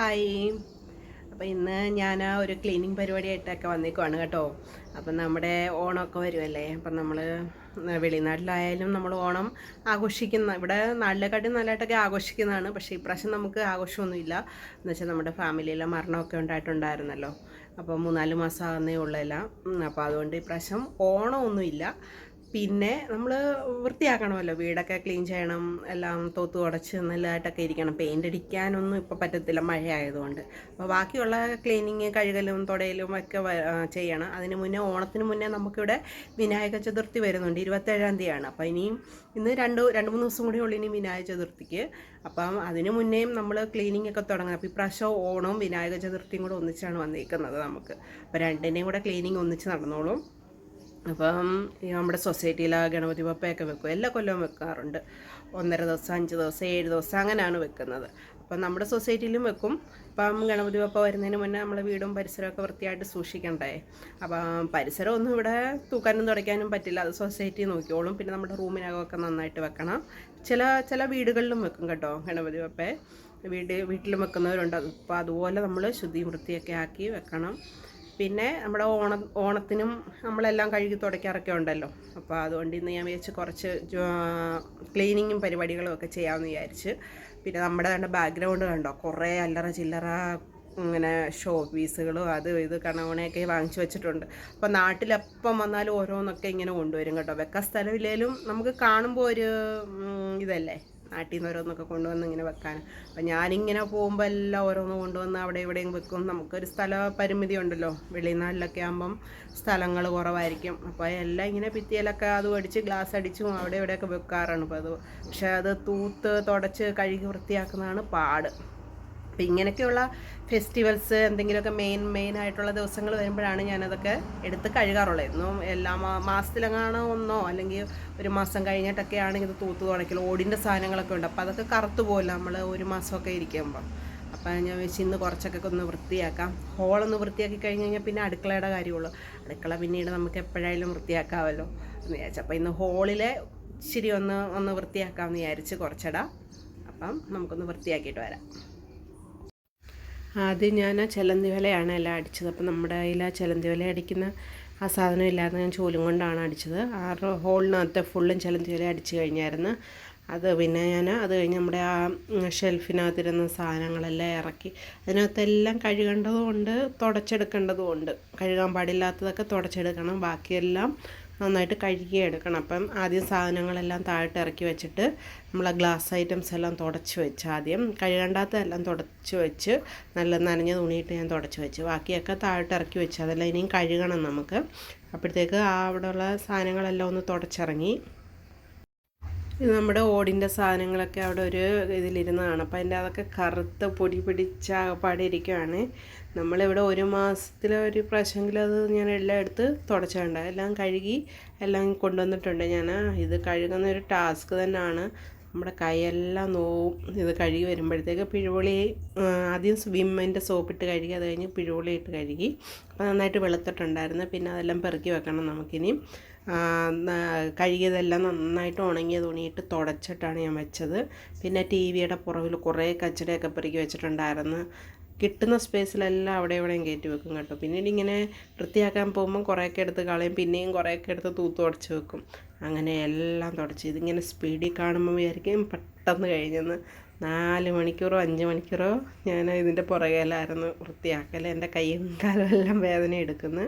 Hi. അപ്പോൾ ഇന്ന് ഞാൻ ഒരു ക്ലീനിങ് പരിപാടിയായിട്ടൊക്കെ വന്നേക്കുവാണ് കേട്ടോ. അപ്പം നമ്മുടെ ഓണമൊക്കെ വരുമല്ലേ അപ്പം നമ്മൾ വെളിനാട്ടിലായാലും നമ്മൾ ഓണം ആഘോഷിക്കുന്ന ഇവിടെ നാട്ടിലെക്കാട്ടും നല്ലതായിട്ടൊക്കെ ആഘോഷിക്കുന്നതാണ്. പക്ഷേ ഇപ്രാവശ്യം നമുക്ക് ആഘോഷമൊന്നുമില്ല. എന്ന് വെച്ചാൽ നമ്മുടെ ഫാമിലിയിലെ മരണമൊക്കെ ഉണ്ടായിട്ടുണ്ടായിരുന്നല്ലോ. അപ്പോൾ മൂന്നാൽ മാസം ആകുന്നേ ഉള്ളതല്ല അപ്പോൾ അതുകൊണ്ട് ഇപ്രാവശ്യം ഓണമൊന്നുമില്ല. പിന്നെ നമ്മൾ വൃത്തിയാക്കണമല്ലോ. വീടൊക്കെ ക്ലീൻ ചെയ്യണം എല്ലാം തോത്ത് ഉടച്ച് നല്ലതായിട്ടൊക്കെ ഇരിക്കണം. പെയിന്റ് അടിക്കാനൊന്നും ഇപ്പോൾ പറ്റത്തില്ല മഴ ആയതുകൊണ്ട് അപ്പോൾ ബാക്കിയുള്ള ക്ലീനിങ് കഴുകലും തുടയലും ഒക്കെ ചെയ്യണം. അതിന് മുന്നേ ഓണത്തിന് മുന്നേ നമുക്കിവിടെ വിനായക ചതുർത്ഥി വരുന്നുണ്ട്. ഇരുപത്തേഴാം തീയതിയാണ്. അപ്പോൾ ഇനിയും ഇന്ന് രണ്ട് രണ്ട് മൂന്ന് ദിവസം കൂടി ഉള്ളു ഇനി വിനായക ചതുർത്ഥിക്ക്. അപ്പം അതിന് മുന്നേയും നമ്മൾ ക്ലീനിങ് ഒക്കെ തുടങ്ങണം. അപ്പോൾ ഇപ്രാവശ്യം ഓണവും വിനായക ചതുർത്ഥിയും കൂടെ ഒന്നിച്ചാണ് വന്നിരിക്കുന്നത് നമുക്ക്. അപ്പോൾ രണ്ടിനെയും കൂടെ ക്ലീനിങ് ഒന്നിച്ച് നടന്നോളും. അപ്പം നമ്മുടെ സൊസൈറ്റിയിൽ ആ ഗണപതി പപ്പയൊക്കെ വെക്കും. എല്ലാ കൊല്ലവും വെക്കാറുണ്ട്. ഒന്നര ദിവസം അഞ്ച് ദിവസം ഏഴ് ദിവസം അങ്ങനെയാണ് വെക്കുന്നത്. അപ്പം നമ്മുടെ സൊസൈറ്റിയിലും വെക്കും. അപ്പം ഗണപതി പപ്പ വരുന്നതിന് മുന്നേ നമ്മളെ വീടും പരിസരമൊക്കെ വൃത്തിയായിട്ട് സൂക്ഷിക്കണ്ടേ? അപ്പം പരിസരമൊന്നും ഇവിടെ തൂക്കാനും തുടയ്ക്കാനും പറ്റില്ല. അത് സൊസൈറ്റി നോക്കിയോളും പിന്നെ നമ്മുടെ റൂമിനകമൊക്കെ നന്നായിട്ട് വെക്കണം. ചില ചില വീടുകളിലും വെക്കും കേട്ടോ ഗണപതി പപ്പയെ വീട് വീട്ടിലും വെക്കുന്നവരുണ്ട്. അപ്പോൾ അതുപോലെ നമ്മൾ ശുദ്ധി വൃത്തിയൊക്കെ ആക്കി വെക്കണം. പിന്നെ നമ്മുടെ ഓണ ഓണത്തിനും നമ്മളെല്ലാം കഴുകി തുടയ്ക്കാറൊക്കെ ഉണ്ടല്ലോ. അപ്പോൾ അതുകൊണ്ട് ഇന്ന് ഞാൻ വിചാരിച്ച് കുറച്ച് ക്ലീനിങ്ങും പരിപാടികളും ഒക്കെ ചെയ്യാമെന്ന് വിചാരിച്ച്. പിന്നെ നമ്മുടെ തന്നെ ബാക്ക്ഗ്രൗണ്ട് കണ്ടോ? കുറേ അല്ലറ ചില്ലറ ഇങ്ങനെ ഷോ പീസുകളും അത് ഇത് കണവണയൊക്കെ വാങ്ങിച്ചു വെച്ചിട്ടുണ്ട്. അപ്പോൾ നാട്ടിലെപ്പം വന്നാലും ഓരോന്നൊക്കെ ഇങ്ങനെ കൊണ്ടുവരും കേട്ടോ. വെക്കാൻ സ്ഥലമില്ലെങ്കിലും നമുക്ക് കാണുമ്പോൾ ഒരു ഇതല്ലേ? നാട്ടിൽ നിന്ന് ഓരോന്നൊക്കെ കൊണ്ടുവന്ന് ഇങ്ങനെ വെക്കാൻ അപ്പം ഞാനിങ്ങനെ പോകുമ്പോൾ എല്ലാം ഓരോന്ന് കൊണ്ടുവന്ന് അവിടെ ഇവിടെയും വെക്കും. നമുക്കൊരു സ്ഥല പരിമിതി ഉണ്ടല്ലോ. വെളിനാട്ടിലൊക്കെ ആകുമ്പം സ്ഥലങ്ങൾ കുറവായിരിക്കും. അപ്പോൾ എല്ലാം ഇങ്ങനെ ഭിത്തിയിലൊക്കെ അത് അടിച്ച് ഗ്ലാസ് അടിച്ചും അവിടെ ഇവിടെയൊക്കെ വെക്കാറാണ്. അപ്പോൾ അത് പക്ഷേ അത് തൂത്ത് തുടച്ച് കഴുകി വൃത്തിയാക്കുന്നതാണ് പാട്. അപ്പം ഇങ്ങനെയൊക്കെയുള്ള ഫെസ്റ്റിവൽസ് എന്തെങ്കിലുമൊക്കെ മെയിൻ മെയിൻ ആയിട്ടുള്ള ദിവസങ്ങൾ വരുമ്പോഴാണ് ഞാനതൊക്കെ എടുത്ത് കഴുകാറുള്ളത്. എന്നും എല്ലാ മാസത്തിലെങ്ങാണോ ഒന്നോ അല്ലെങ്കിൽ ഒരു മാസം കഴിഞ്ഞിട്ടൊക്കെ ആണെങ്കിൽ ഇത് തൂത്ത് തുടക്കൽ ഓടിന്റെ സാധനങ്ങളൊക്കെ ഉണ്ട്. അപ്പോൾ അതൊക്കെ കറുത്തു പോകില്ല നമ്മൾ ഒരു മാസമൊക്കെ ഇരിക്കുമ്പോൾ അപ്പം ഞാൻ വെച്ച് ഇന്ന് കുറച്ചൊക്കെ ഒന്ന് വൃത്തിയാക്കാം. ഹോളൊന്ന് വൃത്തിയാക്കി കഴിഞ്ഞ് കഴിഞ്ഞാൽ പിന്നെ അടുക്കളയുടെ കാര്യമുള്ളൂ. അടുക്കള പിന്നീട് നമുക്ക് എപ്പോഴായാലും വൃത്തിയാക്കാമല്ലോ എന്ന് വിചാരിച്ചു. അപ്പോൾ ഇന്ന് ഹോളിലെ ഇച്ചിരി ഒന്ന് ഒന്ന് വൃത്തിയാക്കാമെന്ന് വിചാരിച്ച് കുറച്ചിടാം. അപ്പം നമുക്കൊന്ന് വൃത്തിയാക്കിയിട്ട് വരാം. ആദ്യം ഞാൻ ആ ചെലന്തി വലയാണ് എല്ലാം അടിച്ചത്. അപ്പം നമ്മുടെ കയ്യിൽ ആ ചെലന്തി വല അടിക്കുന്ന ആ സാധനം ഇല്ലാതെ ഞാൻ ചോലും കൊണ്ടാണ് അടിച്ചത്. ആ ഹോളിനകത്ത് ഫുള്ളും ചെലന്തി വല അടിച്ചു കഴിഞ്ഞായിരുന്നു. അത് പിന്നെ ഞാൻ അത് കഴിഞ്ഞ് നമ്മുടെ ആ ഷെൽഫിനകത്തിരുന്ന സാധനങ്ങളെല്ലാം ഇറക്കി. അതിനകത്തെല്ലാം കഴുകേണ്ടതുമുണ്ട് തുടച്ചെടുക്കേണ്ടതുമുണ്ട് കഴുകാൻ പാടില്ലാത്തതൊക്കെ തുടച്ചെടുക്കണം. ബാക്കിയെല്ലാം നന്നായിട്ട് കഴുകി എടുക്കണം. അപ്പം ആദ്യം സാധനങ്ങളെല്ലാം താഴോട്ട് ഇറക്കി വെച്ചിട്ട് നമ്മൾ ആ ഗ്ലാസ് ഐറ്റംസ് എല്ലാം തുടച്ച് വെച്ച് ആദ്യം കഴുകണ്ടാത്തതെല്ലാം തുടച്ച് വെച്ച് നല്ല നനഞ്ഞ തുണിയിട്ട് ഞാൻ തുടച്ച് വെച്ച്. ബാക്കിയൊക്കെ താഴോട്ട് ഇറക്കി വെച്ച് അതെല്ലാം ഇനിയും കഴുകണം നമുക്ക്. അപ്പോഴത്തേക്ക് ആ അവിടെയുള്ള സാധനങ്ങളെല്ലാം ഒന്ന് തുടച്ചിറങ്ങി. ഇത് നമ്മുടെ ഓടിന്റെ സാധനങ്ങളൊക്കെ അവിടെ ഒരു ഇതിലിരുന്നതാണ്. അപ്പോൾ അതിന്റെ അതൊക്കെ കറുത്ത് പൊടി പിടിച്ച പാടെ ഇരിക്കുകയാണ് നമ്മളിവിടെ ഒരു മാസത്തിൽ ഒരു പ്രാവശ്യമെങ്കിലും അത് ഞാൻ എല്ലാം എടുത്ത് തുടച്ചുണ്ട് എല്ലാം കഴുകി എല്ലാം കൊണ്ടുവന്നിട്ടുണ്ട് ഞാൻ. ഇത് കഴുകുന്ന ഒരു ടാസ്ക് തന്നെയാണ്. നമ്മുടെ കൈയെല്ലാം നോവും. ഇത് കഴുകി വരുമ്പോഴത്തേക്ക് പിഴുപൊളി ആദ്യം വിമ്മിന്റെ സോപ്പിട്ട് കഴുകി അത് കഴിഞ്ഞ് പിഴുപൊളി ഇട്ട് കഴുകി. അപ്പോൾ നന്നായിട്ട് വെളുത്തിട്ടുണ്ടായിരുന്നു. പിന്നെ അതെല്ലാം പെറുക്കി വെക്കണം നമുക്കിനി. കഴുകിയതെല്ലാം നന്നായിട്ട് ഉണങ്ങിയ തുണിയിട്ട് തുടച്ചിട്ടാണ് ഞാൻ വെച്ചത്. പിന്നെ ടി വിയുടെ പുറകിൽ കുറേ കച്ചടയൊക്കെ പെറുക്കി വെച്ചിട്ടുണ്ടായിരുന്നു. കിട്ടുന്ന സ്പേസിലെല്ലാം അവിടെ എവിടെയും കയറ്റി വെക്കും കേട്ടോ. പിന്നീട് ഇങ്ങനെ വൃത്തിയാക്കാൻ പോകുമ്പോൾ കുറേയൊക്കെ എടുത്ത് കളയും പിന്നെയും കുറേയൊക്കെ എടുത്ത് തൂത്ത് തുടച്ച് വെക്കും. അങ്ങനെ എല്ലാം തുടച്ച്. ഇതിങ്ങനെ സ്പീഡിൽ കാണുമ്പോൾ വിചാരിക്കും പെട്ടെന്ന് കഴിഞ്ഞെന്ന്. നാല് മണിക്കൂറോ അഞ്ച് മണിക്കൂറോ ഞാൻ ഇതിന്റെ പുറകിലായിരുന്നു വൃത്തിയാക്കൽ എന്റെ കൈയും കാലും എല്ലാം വേദന എടുക്കുന്നു.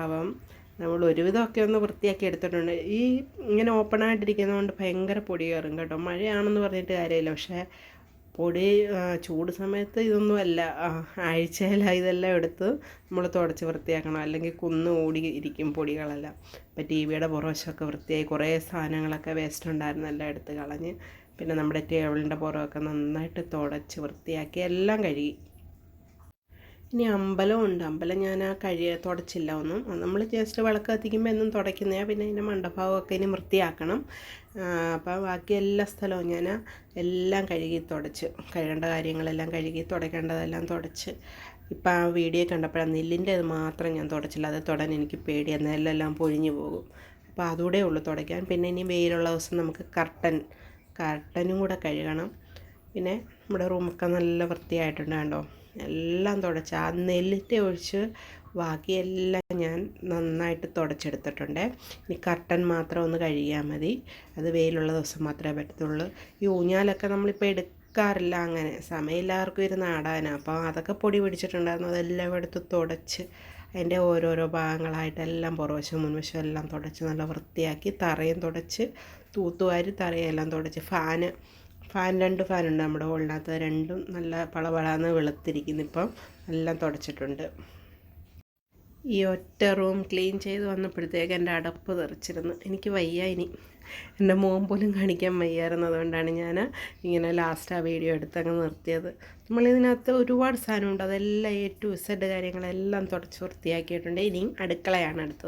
അപ്പം നമ്മൾ ഒരുവിധമൊക്കെ ഒന്ന് വൃത്തിയാക്കി എടുത്തിട്ടുണ്ട്. ഈ ഇങ്ങനെ ഓപ്പൺ ആയിട്ടിരിക്കുന്നതുകൊണ്ട് ഭയങ്കര പൊടി കയറും കേട്ടോ. മഴയാണെന്ന് പറഞ്ഞിട്ട് കാര്യമില്ല. പക്ഷേ പൊടി ചൂട് സമയത്ത് ഇതൊന്നുമല്ല ആഴ്ചയിലാ ഇതെല്ലാം എടുത്ത് നമ്മൾ തുടച്ച് വൃത്തിയാക്കണം. അല്ലെങ്കിൽ കുന്ന് ഓടി ഇരിക്കും പൊടികളെല്ലാം. ഇപ്പം ടി വിയുടെ പുറവശമൊക്കെ വൃത്തിയായി കുറേ സാധനങ്ങളൊക്കെ വേസ്റ്റ് ഉണ്ടായിരുന്നു എല്ലാം എടുത്ത് കളഞ്ഞ്. പിന്നെ നമ്മുടെ ടേബിളിന്റെ പുറമൊക്കെ നന്നായിട്ട് തുടച്ച് വൃത്തിയാക്കി എല്ലാം കഴുകി. ഇനി അമ്പലം ഉണ്ട്. അമ്പലം ഞാൻ ആ കഴിയ തുടച്ചില്ല ഒന്നും. നമ്മൾ ജസ്റ്റ് വിളക്ക് കത്തിക്കുമ്പോൾ എന്നും തുടയ്ക്കുന്നതാണ് പിന്നെ അതിന്റെ മണ്ഡപമൊക്കെ ഇനി വൃത്തിയാക്കണം. അപ്പോൾ ബാക്കി എല്ലാ സ്ഥലവും ഞാൻ എല്ലാം കഴുകി തുടച്ച്. കഴുകേണ്ട കാര്യങ്ങളെല്ലാം കഴുകി തുടയ്ക്കേണ്ടതെല്ലാം തുടച്ച്. ഇപ്പം ആ വീഡിയോ കണ്ടപ്പോഴാണ് നെല്ലിന്റെ അത് മാത്രം ഞാൻ തുടച്ചില്ല. അത് തൊടാൻ എനിക്ക് പേടിയാണ് നെല്ലെല്ലാം പൊഴിഞ്ഞു പോകും. അപ്പോൾ അതുകൂടെ ഉള്ളൂ തുടയ്ക്കാൻ. പിന്നെ ഇനി വെയിലുള്ള ദിവസം നമുക്ക് കർട്ടൻ കർട്ടനും കൂടെ കഴുകണം. പിന്നെ നമ്മുടെ റൂമൊക്കെ നല്ല വൃത്തിയായിട്ടുണ്ട് കണ്ടോ? എല്ലാം തുടച്ച് ആ നെല്ലിന്റെ ഒഴിച്ച് ബാക്കിയെല്ലാം ഞാൻ നന്നായിട്ട് തുടച്ചെടുത്തിട്ടുണ്ട്. ഇനി കർട്ടൻ മാത്രം ഒന്ന് കഴുകിയാൽ മതി. അത് വെയിലുള്ള ദിവസം മാത്രമേ പറ്റത്തുള്ളൂ. ഈ ഊഞ്ഞാലൊക്കെ നമ്മളിപ്പോൾ എടുക്കാറില്ല അങ്ങനെ. സമയമില്ലാവർക്കും ഇരുന്ന് ആടാനാണ് അപ്പോൾ അതൊക്കെ പൊടി പിടിച്ചിട്ടുണ്ടായിരുന്നു. അതെല്ലാം എടുത്ത് തുടച്ച് അതിന്റെ ഓരോരോ ഭാഗങ്ങളായിട്ടെല്ലാം പുറവശം മുൻവശം എല്ലാം തുടച്ച് നല്ല വൃത്തിയാക്കി തറയും തുടച്ച് തൂത്തുവാരി തറയെല്ലാം തുടച്ച് ഫാന് ഫാൻ രണ്ട് ഫാനുണ്ട് നമ്മുടെ ഹോളിനകത്ത്. രണ്ടും നല്ല പളപളാന്ന് വെളുത്തിരിക്കുന്നു ഇപ്പം. എല്ലാം തുടച്ചിട്ടുണ്ട്. ഈ ഒറ്റ റൂം ക്ലീൻ ചെയ്ത് വന്നപ്പോഴത്തേക്ക് എന്റെ അടപ്പ് തെറിച്ചിരുന്നു. എനിക്ക് വയ്യ ഇനി. എന്റെ മോൻ പോലും കാണിക്കാൻ വയ്യായിരുന്നതുകൊണ്ടാണ് ഞാൻ ഇങ്ങനെ ലാസ്റ്റ് ആ വീഡിയോ എടുത്തങ്ങ് നിർത്തിയത്. നമ്മളിതിനകത്ത് ഒരുപാട് സാധനമുണ്ട്. അതെല്ലാം ടു ഇസഡ് കാര്യങ്ങളെല്ലാം തുടച്ച് വൃത്തിയാക്കിയിട്ടുണ്ട്. ഇനിയും അടുക്കളയാണ് അടുത്തത്